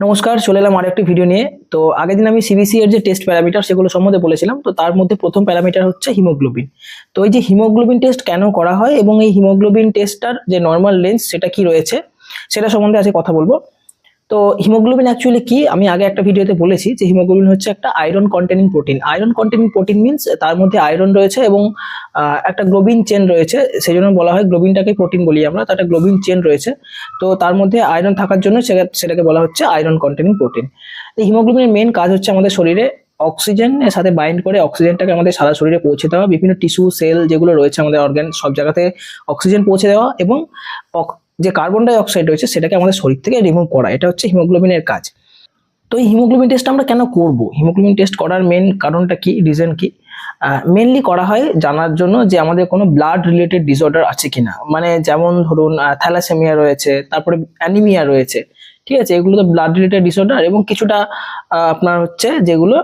নমস্কার, চলে এলাম আর একটি ভিডিও নিয়ে। তো আগের দিন আমি সিবিসি এর যে টেস্ট প্যারামিটার সেগুলো সম্বন্ধে বলেছিলাম, তো তার মধ্যে প্রথম প্যারামিটার হচ্ছে হিমোগ্লোবিন তো এই যে হিমোগ্লোবিন টেস্ট কেন করা হয় এবং এই হিমোগ্লোবিন টেস্টটার যে নর্মাল লেন্স সেটা কি রয়েছে, সেটা সম্বন্ধে আজকে কথা বলব। তো হিমোগ্লোবিন অ্যাকচুয়ালি কি? আমি আগে একটা ভিডিওতে বলেছি যে হিমোগ্লোবিন হচ্ছে একটা iron containing protein iron containing protein means তার মধ্যে আয়রন রয়েছে এবং একটা গ্লোবিন চেন রয়েছে। সেই জন্য বলা হয় গ্লোবিনটাকে প্রোটিন বলি আমরা। তার একটা গ্লোবিন চেন রয়েছে। তো তার মধ্যে আয়রন থাকার জন্য সেটা- সেটাকে বলা হচ্ছে আয়রন কন্টেনিং প্রোটিন এই হিমোগ্লোবিনের মেন কাজ হচ্ছে আমাদের শরীরে অক্সিজেনের সাথে বাইন্ড করে অক্সিজেনটাকে আমাদের সারা শরীরে পৌঁছে দেওয়া। বিভিন্ন টিস্যু সেল যেগুলো রয়েছে আমাদের অর্গান সব জায়গাতে অক্সিজেন পৌঁছে দেওয়া এবং যে কার্বন ডাই অক্সাইড রয়েছে সেটাকে আমাদের শরীর থেকে রিমুভ করা, এটা হচ্ছে হিমোগ্লোবিনের কাজ। তো এই হিমোগ্লোবিন টেস্ট আমরা কেন করব? হিমোগ্লোবিন টেস্ট করার মেন কারণটা কি রিজন কি? মেনলি করা হয় জানার জন্য যে আমাদের কোনো ব্লাড রিলেটেড ডিসঅর্ডার আছে কিনা। মানে যেমন ধরুন থ্যালাসেমিয়া রয়েছে, তারপরে অ্যানিমিয়া রয়েছে, ঠিক আছে? এগুলো তো ব্লাড রিলেটেড ডিসঅর্ডার এবং কিছুটা আপনার হচ্ছে যেগুলো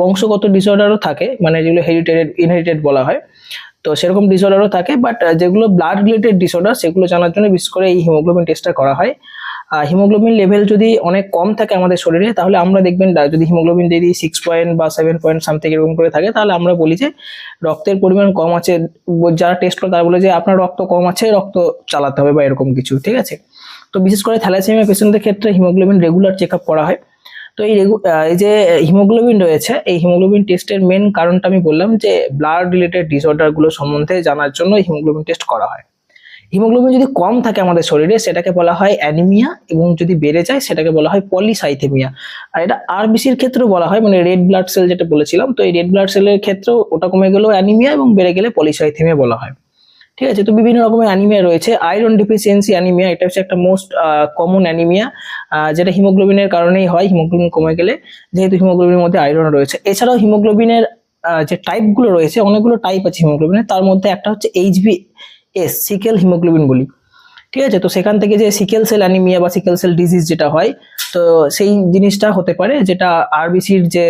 বংশগত ডিসঅর্ডারও থাকে মানে যেগুলো হেরিটেড ইনহেরিটেড বলা হয়। তো সেরকম ডিসঅর্ডারও থাকে বাট যেগুলো ব্লাড রিলেটেড ডিসঅর্ডার সেগুলো জানার জন্য বিশেষ করে এই হিমোগ্লোবিন টেস্টটা করা হয়। হিমোগ্লোবিন লেভেল যদি অনেক কম থাকে আমাদের শরীরে, তাহলে আমরা দেখবেন যদি হিমোগ্লোবিন যদি সিক্স পয়েন্ট বা সেভেন পয়েন্ট সামথিং এরকম করে থাকে, তাহলে আমরা বলি যে রক্তের পরিমাণ কম আছে। যারা টেস্ট করে তারা বলে যে আপনার রক্ত কম আছে, রক্ত চালাতে হবে বা এরকম কিছু, ঠিক আছে? তো বিশেষ করে থ্যালাসেমিয়া পেশেন্টদের ক্ষেত্রে হিমোগ্লোবিন রেগুলার চেক করা হয়। তো এই এই যে হিমোগ্লোবিন রয়েছে, এই হিমোগ্লোবিন টেস্টের মেন কারণটা আমি বললাম যে ব্লাড রিলেটেড ডিসঅর্ডারগুলো সম্বন্ধে জানার জন্য হিমোগ্লোবিন টেস্ট করা হয়। হিমোগ্লোবিন যদি কম থাকে আমাদের শরীরে, সেটাকে বলা হয় অ্যানিমিয়া এবং যদি বেড়ে যায়, সেটাকে বলা হয় পলিসাইথেমিয়া আর এটা আরবিসির ক্ষেত্রেও বলা হয় মানে রেড ব্লাড সেল যেটা বলেছিলাম, তো এই রেড ব্লাড সেলের ক্ষেত্রেও ওটা কমে গেলেও অ্যানিমিয়া এবং বেড়ে গেলে পলিসাইথেমিয়া বলা হয়। ঠিক আছে? তো বিভিন্ন রকমের অ্যানিমিয়া রয়েছে। আয়রন ডিফিসিয়েন্সি অ্যানিমিয়া এটা হচ্ছে একটা মোস্ট কমন অ্যানিমিয়া যেটা হিমোগ্লোবিনের কারণেই হয়। হিমোগ্লোবিন কমে গেলে যেহেতু হিমোগ্লোবিনের মধ্যে আয়রন রয়েছে। এছাড়াও হিমোগ্লোবিনের যে টাইপগুলো রয়েছে, অনেকগুলো টাইপ আছে হিমোগ্লোবিনের তার মধ্যে একটা হচ্ছে এইচবি এস সিকেল হিমোগ্লোবিন বলি। ঠিক আছে? তো সেখান থেকে যে সিকেল সেল অ্যানিমিয়া বা সিকেল সেল ডিজিজ যেটা হয়, তো সেই জিনিসটা হতে পারে, যেটা আরবিসির যে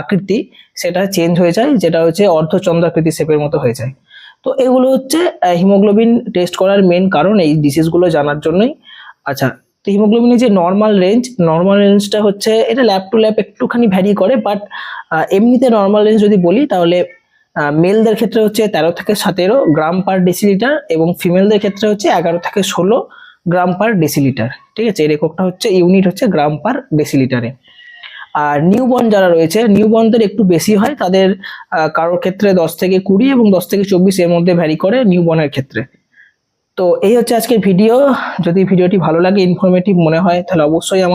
আকৃতি, সেটা চেঞ্জ হয়ে যায়, যেটা হচ্ছে অর্ধচন্দ্রাকৃতি শেপের মতো হয়ে যায়। তো এগুলো হচ্ছে হিমোগ্লোবিন টেস্ট করার মেন কারণ এই ডিজিজগুলো জানার জন্যই। আচ্ছা তো হিমোগ্লোবিনের যে নর্মাল রেঞ্জ নর্মাল রেঞ্জটা হচ্ছে, এটা ল্যাব টু ল্যাব একটুখানি ভ্যারি করে বাট এমনিতে নর্মাল রেঞ্জ যদি বলি, তাহলে মেলদের ক্ষেত্রে হচ্ছে তেরো থেকে সতেরো গ্রাম পার ডেসিলিটার এবং ফিমেলদের ক্ষেত্রে হচ্ছে এগারো থেকে ষোলো গ্রাম পার ডেসিলিটার ঠিক আছে, এর এককটা হচ্ছে ইউনিট হচ্ছে গ্রাম পার ডেসিলিটারে আর নিউবর্ন যারা রয়েছে নিউবর্নদের একটু বেশি হয়। তাদের কারোর ক্ষেত্রে দশ থেকে কুড়ি এবং দশ থেকে চব্বিশ এর মধ্যে ভ্যারি করে নিউবর্নের ক্ষেত্রে। তো এই হচ্ছে আজকের ভিডিও যদি ভিডিওটি ভালো লাগে ইনফরমেটিভ মনে হয়, তাহলে অবশ্যই আমার